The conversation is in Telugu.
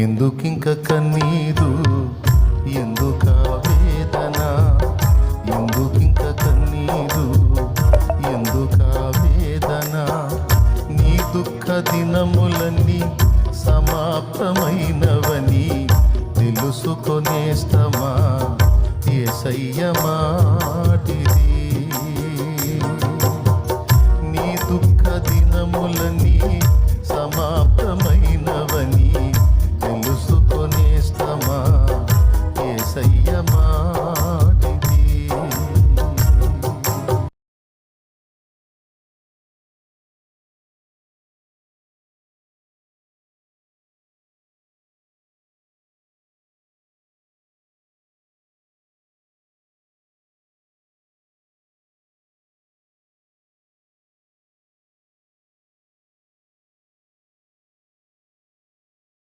ఎందుకింక కన్నీరు ఎందుక వేదన? ఎందుకింక కన్నీరు ఎందుక వేదన? నీ దుఃఖ దినములన్నీ సమాప్తమైనవని తెలుసుకొనేస్తమా ఏసయ్య మాటి సయ్యమా